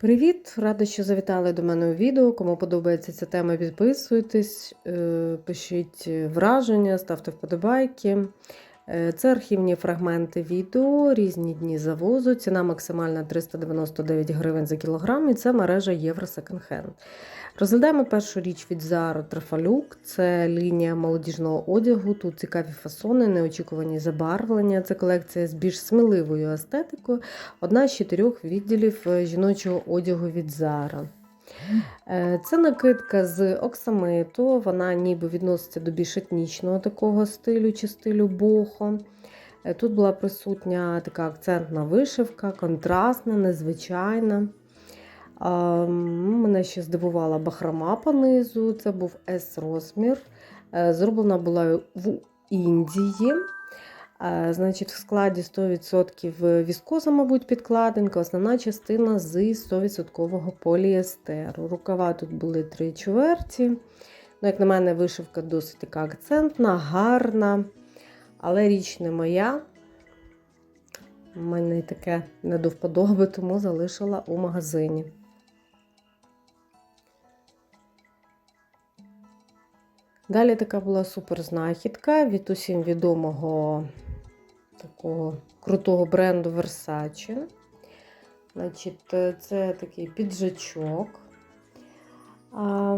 Привіт! Рада, що завітали до мене у відео. Кому подобається ця тема, підписуйтесь, е, пишіть враження, ставте вподобайки. Е, Це архівні фрагменти відео, різні дні завозу. Ціна максимальна 399 гривень за кілограм, і це мережа Євро Second Розглядаємо першу річ від Zara Трафалюк. Це лінія молодіжного одягу. Тут цікаві фасони, неочікувані забарвлення. Це колекція з більш сміливою естетикою. Одна з чотирьох відділів е, жіночого одягу від Zara. Е, Це накидка з оксамиту, вона ніби відноситься до більш етнічного такого стилю чи стилю бохо. Е, Тут була присутня така акцентна вишивка, контрастна, незвичайна. Мене ще здивувала бахрома по низу, це був S-розмір. Е, Зроблена була в Індії. Е, Значить, в складі 100% віскоза, мабуть, підкладинка, основна частина з 100% поліестеру. Рукава тут були три чверті. Ну, Як на мене, вишивка досить така акцентна, гарна, але річ не моя. У мене таке не тому залишила у магазині. Далі така була супер знахідка від усім відомого такого крутого бренду Versace. Значить, е, Це такий піджачок. А,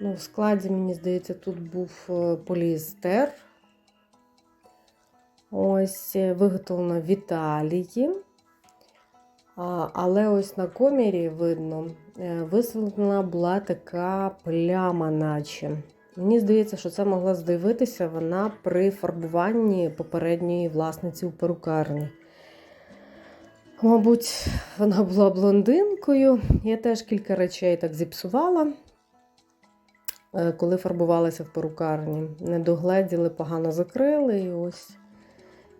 ну, В складі, мені здається, тут був е, поліестер. Ось е, виготовлено в Італії. Але ось на комірі видно, висвітлена була така пляма, наче. Мені здається, що це могла здивитися вона при фарбуванні попередньої власниці у перукарні. Мабуть, вона була блондинкою. Я теж кілька речей так зіпсувала, е, коли фарбувалася в перукарні. Не догледіли, погано закрили. І ось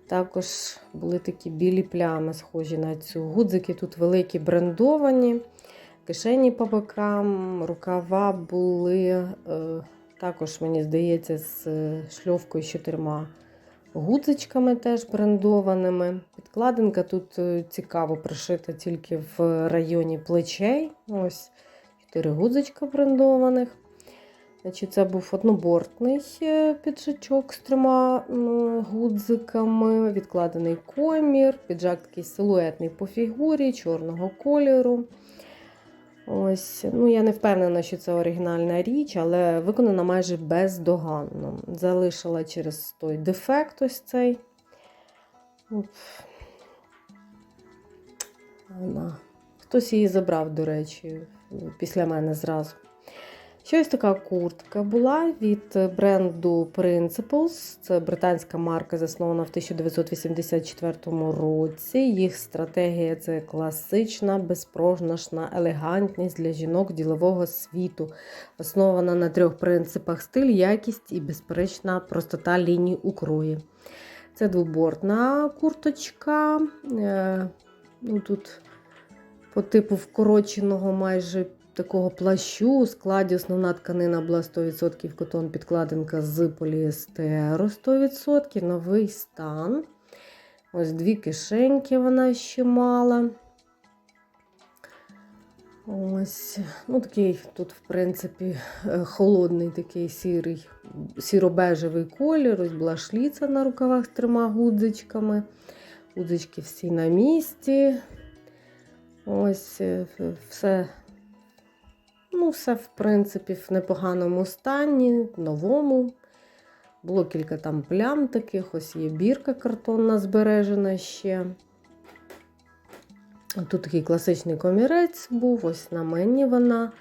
також були такі білі плями, схожі на цю. Гудзики тут великі брендовані, кишені по бокам, рукава були. Е, також, мені здається, з шльовкою з чотирма гудзичками теж брендованими. Підкладинка тут е, цікаво пришита тільки в районі плечей. Ось чотири гудзичка брендованих. Значить, Це був однобортний е, піджачок з трьома гудзиками, відкладений комір, піджак такий силуетний по фігурі, чорного кольору. Ось, ну Я не впевнена, що це оригінальна річ, але виконана майже бездоганно. Залишила через той дефект ось цей. Вона. Хтось її забрав, до речі, після мене зразу. Щось така куртка була від бренду Principles. Це британська марка, заснована в 1984 році. Їх стратегія це класична, безпрожнашна елегантність для жінок ділового світу, основана на трьох принципах: стиль, якість і безперечна простота ліній укрої. Це двобортна курточка. Е, ну, Тут по типу вкороченого майже такого плащу у складі основна тканина була 100% котон підкладинка з поліестеру 100%, новий стан. Ось дві кишеньки вона ще мала. Ось, ну такий тут, в принципі, е, холодний такий сірий, сіро-бежевий колір. Ось була шліця на рукавах з трьома гудзичками. Гудзички всі на місці. Ось е, все Ну, все, в принципі, в непоганому стані, новому. Було кілька там плям таких, ось є бірка картонна збережена ще. Тут такий класичний комірець був, ось на мені вона.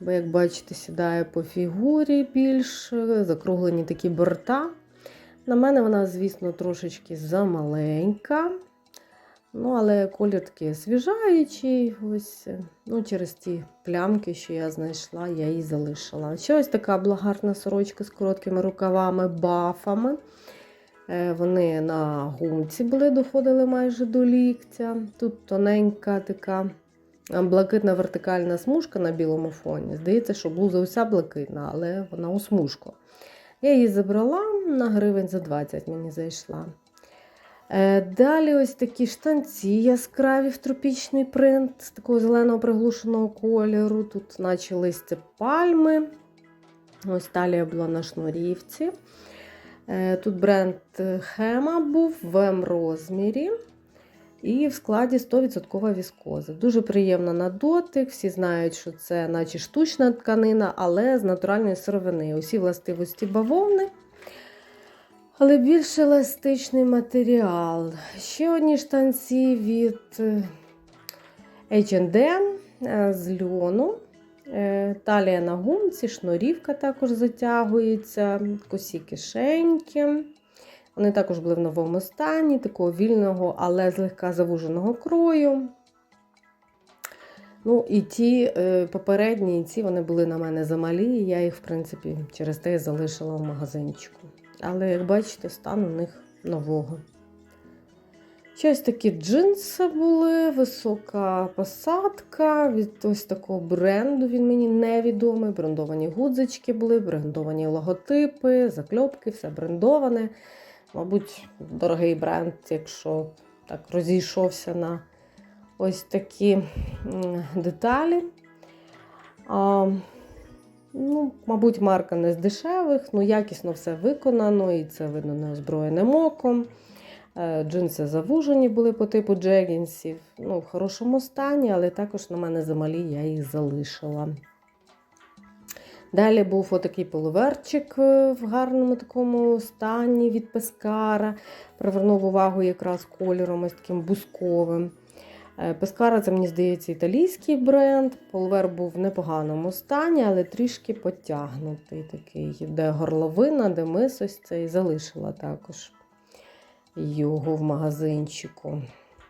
Бо, як бачите, сідає по фігурі більш, закруглені такі борта. На мене вона, звісно, трошечки замаленька. Ну, але колір такий освіжаючий. Ось, ну, Через ті плямки, що я знайшла, я її залишила. Ще ось така була гарна сорочка з короткими рукавами, бафами. Е, вони на гумці були, доходили майже до ліктя. Тут тоненька така блакитна вертикальна смужка на білому фоні. Здається, що блуза уся блакитна, але вона у смужку. Я її забрала на гривень за 20 мені зайшла. Е, Далі ось такі штанці яскраві в тропічний принт з такого зеленого приглушеного кольору. Тут наче листя пальми. Ось талія була на шнурівці. Е, Тут бренд Хема був в М розмірі. І в складі 100% віскоза. Дуже приємна на дотик. Всі знають, що це наче штучна тканина, але з натуральної сировини. Усі властивості бавовни. Але більш еластичний матеріал. Ще одні штанці від H&M з льону. Е, Талія на гумці, шнурівка також затягується, косі кишеньки. Вони також були в новому стані, такого вільного, але злегка завуженого крою. Ну, і ті попередні, і ці вони були на мене замалі, і я їх, в принципі, через те і залишила в магазинчику. Але, як бачите, стан у них нового. Щось такі джинси були, висока посадка. Від ось такого бренду він мені невідомий. Брендовані гудзички були, брендовані логотипи, закльопки, все брендоване. Мабуть, дорогий бренд, якщо так розійшовся на ось такі деталі. Ну, Мабуть, марка не з дешевих, ну якісно все виконано, і це видно неозброєним оком. Е, Джинси завужені були по типу джегінсів. Ну, в хорошому стані, але також на мене замалі я їх залишила. Далі був отакий полуверчик е, в гарному такому стані від пескара. Привернув увагу якраз кольором ось таким бусковим. Е, Пескара, це, мені здається, італійський бренд. Полвер був в непоганому стані, але трішки потягнутий такий, де горловина, де мис ось цей залишила також його в магазинчику.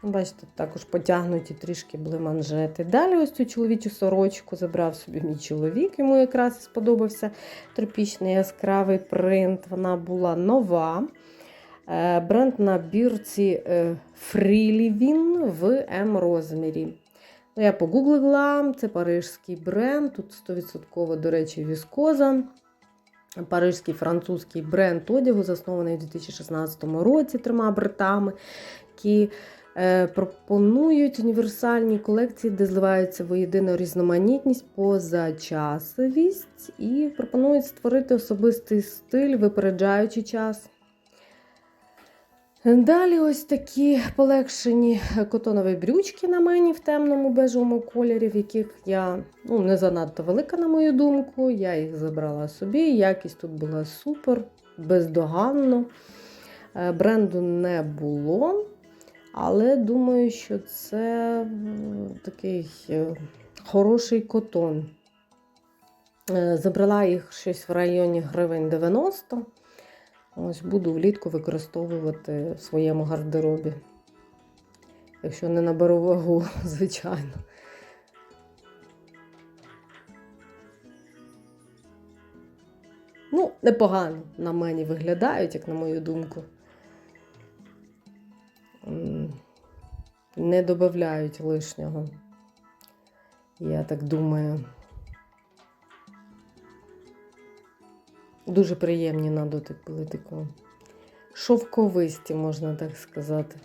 Бачите, також потягнуті трішки були манжети. Далі ось цю чоловічу сорочку забрав собі мій чоловік, йому якраз сподобався тропічний яскравий принт. Вона була нова. Е, Бренд на бірці е, Freelivin в М розмірі. Ну, Я погуглила, це парижський бренд, тут 100%, до речі, віскоза. Парижський французький бренд одягу, заснований у 2016 році трьома братами, які е, пропонують універсальні колекції, де зливаються воєдино різноманітність, позачасовість і пропонують створити особистий стиль, випереджаючи час. Далі ось такі полегшені котонові брючки на мені в темному бежевому кольорі, в яких я ну, не занадто велика, на мою думку. Я їх забрала собі. Якість тут була супер, бездоганно. Е, Бренду не було. Але думаю, що це такий е, хороший котон. Е, Забрала їх щось в районі гривень 90. Ось буду влітку використовувати в своєму гардеробі. Якщо не наберу вагу, звичайно. Ну, непогано на мені виглядають, як на мою думку. Не додають лишнього. Я так думаю. Дуже приємні на дотик були такого. Шовковисті, можна так сказати.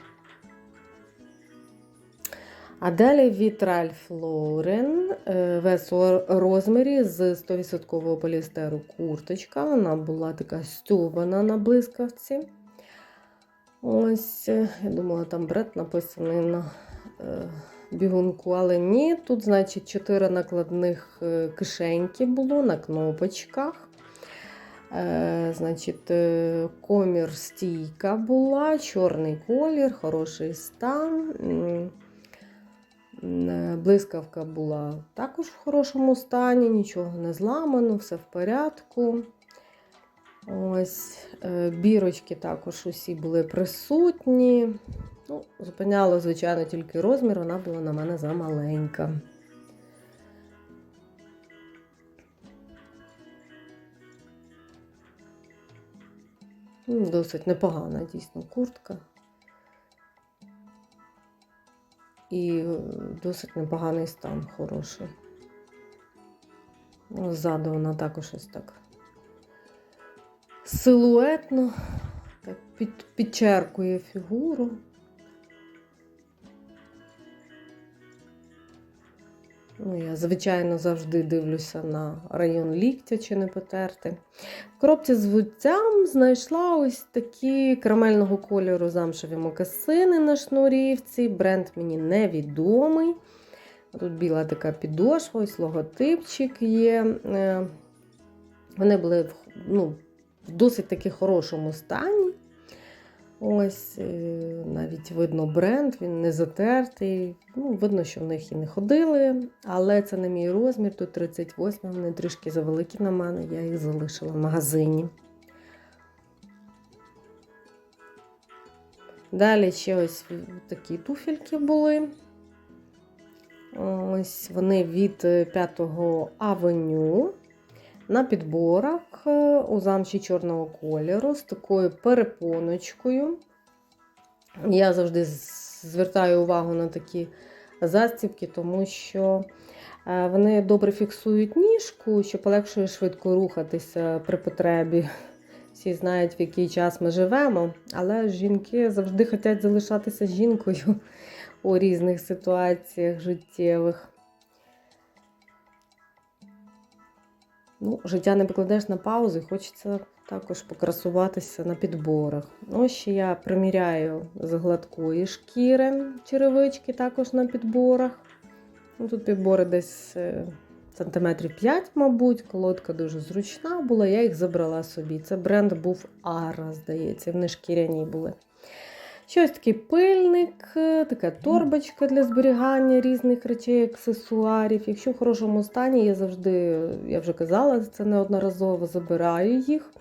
А далі від Ralph Lauren е, в розмірі з 100% поліестеру курточка. Вона була така стюбана на блискавці. Ось, е, я думала, там бред написаний на е, бігунку, але ні. Тут, значить, 4 накладних кишеньки було на кнопочках. Е, Значить, е, комір стійка була, чорний колір, хороший стан. М, Блискавка була також в хорошому стані, нічого не зламано, все в порядку. Ось е, бірочки також усі були присутні. Ну, зупиняло, звичайно, тільки розмір, вона була на мене замаленька. Досить непогана дійсно куртка. І е, досить непоганий стан хороший. Ну, Ззаду вона також ось так силуетно так під, підчеркує фігуру. Ну, я, звичайно, завжди дивлюся на район ліктя чи не потерти. В коробці з взуттям знайшла ось такі карамельного кольору замшеві мокасини на шнурівці. Бренд мені невідомий. Тут біла така підошва, ось логотипчик є. Е, Вони були в, ну, в досить таки хорошому стані. Ось е, навіть видно бренд, він не затертий. Ну, Видно, що в них і не ходили, але це не мій розмір, тут 38, вони трішки завеликі на мене, я їх залишила в магазині. Далі ще ось такі туфельки були. Ось вони від 5-го авеню на підборах е, у замші чорного кольору з такою перепоночкою. Я завжди звертаю увагу на такі застібки, тому що е, вони добре фіксують ніжку, що полегшує швидко рухатися при потребі. Всі знають, в який час ми живемо, але жінки завжди хочуть залишатися жінкою у різних ситуаціях життєвих. Ну, життя не покладеш на паузу, і хочеться також покрасуватися на підборах. Ось ще я приміряю з гладкої шкіри черевички також на підборах. Ну, тут підбори десь е, сантиметрів 5, мабуть. Колодка дуже зручна була, я їх забрала собі. Це бренд був Ара, здається, вони шкіряні були. Ще ось такий пильник, е, така торбочка для зберігання різних речей, аксесуарів. Якщо в хорошому стані, я завжди, я вже казала, це неодноразово забираю їх.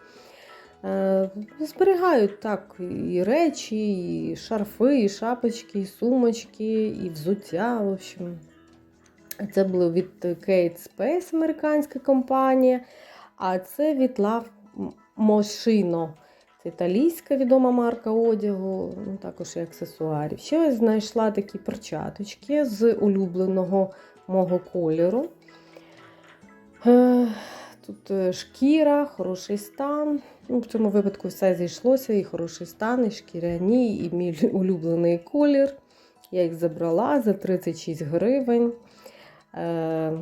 Е, Зберігають так і речі, і шарфи, і шапочки, і сумочки, і взуття. В общем. Це було від Kate Space, американська компанія. А це від Love Moschino. Це італійська відома марка одягу, ну, також і аксесуарів. Ще знайшла такі перчаточки з улюбленого мого кольору. Е, Тут е, шкіра, хороший стан. Ну, В цьому випадку все зійшлося, і хороший стан, і шкіряні, і мій улюблений колір. Я їх забрала за 36 гривень. Е,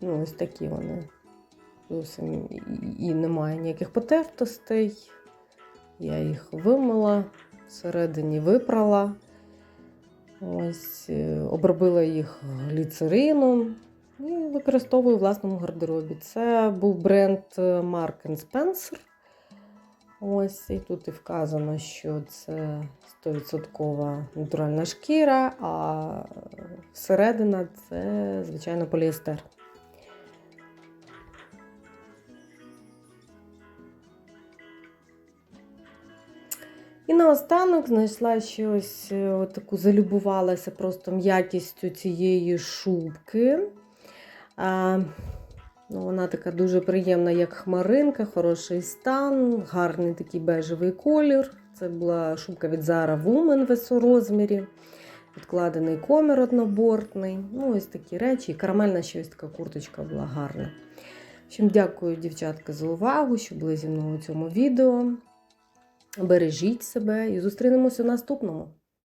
ну, Ось такі вони зовсім і- і немає ніяких потертостей. Я їх вимила, всередині випрала. Ось, е, обробила їх гліцерином і використовую в власному гардеробі. Це був бренд е, Mark Spencer. Ось, і тут і вказано, що це 100% натуральна шкіра, а всередина це, звичайно, поліестер. І наостанок знайшла щось, е, таку залюбувалася просто м'якістю цієї шубки. А, ну, вона така дуже приємна, як хмаринка, хороший стан, гарний такий бежевий колір. Це була шубка від Zara Woman в весорозмірі. Відкладений комір однобортний. Ну, ось такі речі. І карамельна ще ось така курточка була гарна. В дякую, дівчатка, за увагу, що були зі мною у цьому відео. Бережіть себе і зустрінемося в наступному.